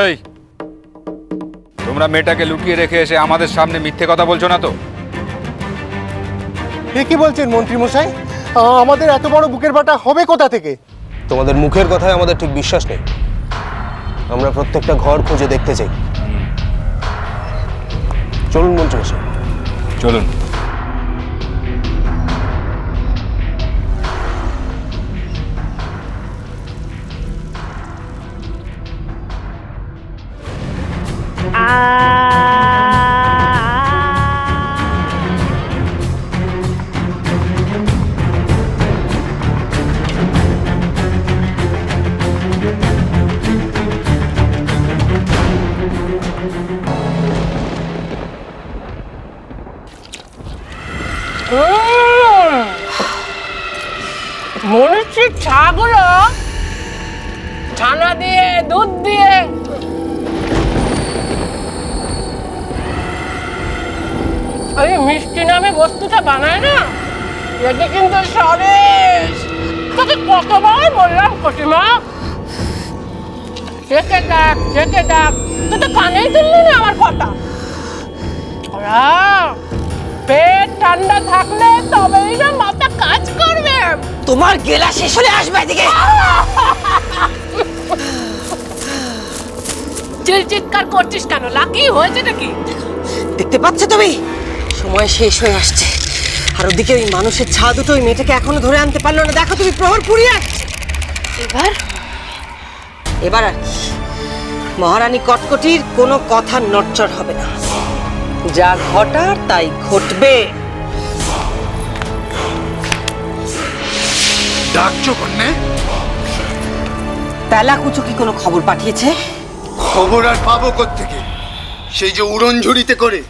এই তোমরা মেয়েটাকে লুকিয়ে রেখে এসে আমাদের সামনে মিথ্যে কথা বলছো না তো? এ কি বলছেন মন্ত্রী মশাই আমাদের এত বড় বুকের বাটা হবে কোথা থেকে? তোমাদের মুখের কথায় আমাদের ঠিক বিশ্বাস নেই। আমরা প্রত্যেকটা ঘর খুঁজে দেখতে চাই। চলুন মন্ত্রী মশাই চলুন। 머리씩 작으라 자나디에 눈디에 এই মিষ্টি নামে বস্তুটা বানায় না? এটা কিন্তু সরেশ। তোকে কতবার বললাম কটিমা চেকে দেখ চেকে দেখ। তুই তো কানেই তুললি না আমার কথা। পেট ঠান্ডা থাকলে তবেই না মাথা কাজ করবে। তোমার গেলা শেষ হলে আসবে এদিকে। চিল চিৎকার করছিস কেন? লাকি হয়েছে নাকি? দেখতে পাচ্ছ তুমি? সময় শেষ হয়ে আসছে। আর ওদিকে ওই মানুষের ছা দুটো ওই মেয়েটাকে এখনও ধরে আনতে পারল না। দেখো তুমি প্রহর পুড়িয়ে আসছে। এবার? এবার আর কি। মহারানী কটকটির কোনো কথা নড়চড় হবে না। যা ঘটার তাই ঘটবে। ডাকছো কন্যে? পেলাকুচো কি কোনো খবর পাঠিয়েছে? খবর আর পাবো থেকে সেই যে উড়নঝুড়িতে করে।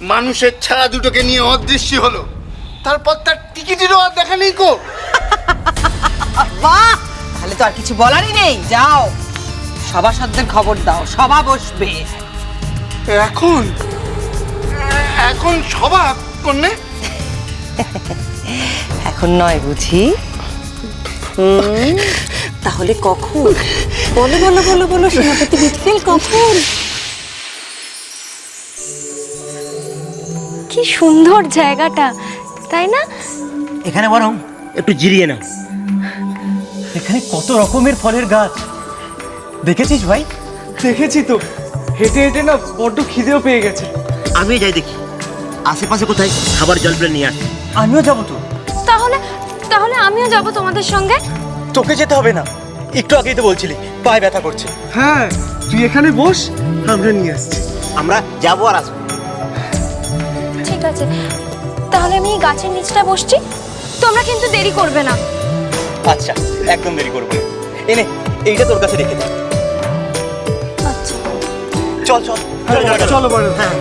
মানুষের ছাড়া দুটোকে নিয়ে অদৃশ্য হলো। তারপর তার টিকিটেরও আর দেখা নেই কো। বাহ! তাহলে তো আর কিছু বলারই নেই যাও। সভাসদদের খবর দাও সভা বসবে। এখন? এখন স্বভাব কন্যে? এখন নয় বুঝি। হুম, তাহলে কখন? বলো বলো বলো বলো সেনাপতি বিকেল কখন? কি সুন্দর জায়গাটা তাই না? এখানে বরং একটু জিরিয়ে নাও। এখানে কত রকমের ফলের গাছ। দেখেছিস ভাই? দেখেছি তো। হেঁটে হেঁটে না বড্ড খিদেও পেয়ে গেছে। আমিও যাই দেখি। আশেপাশে কোথায় খাবার জল পেলে নিয়ে আসি আমিও যাব তো। তাহলে তাহলে আমিও যাব তোমাদের সঙ্গে? তোকে যেতে হবে না। একটু আগেই তো বলছিলি পায়ে ব্যথা করছে। হ্যাঁ তুই এখানে বস আমরা নিয়ে আসছি। আমরা যাব আর আসব। ঠিক আছে। তাহলে আমি এই গাছের নিচটা বসছি। তোমরা কিন্তু দেরি করবে না। আচ্ছা একদম দেরি করব না। এনে এইটা তোর কাছে রেখে দে। আচ্ছা। চল চল। চল, চল, চল। চলো বলো হ্যাঁ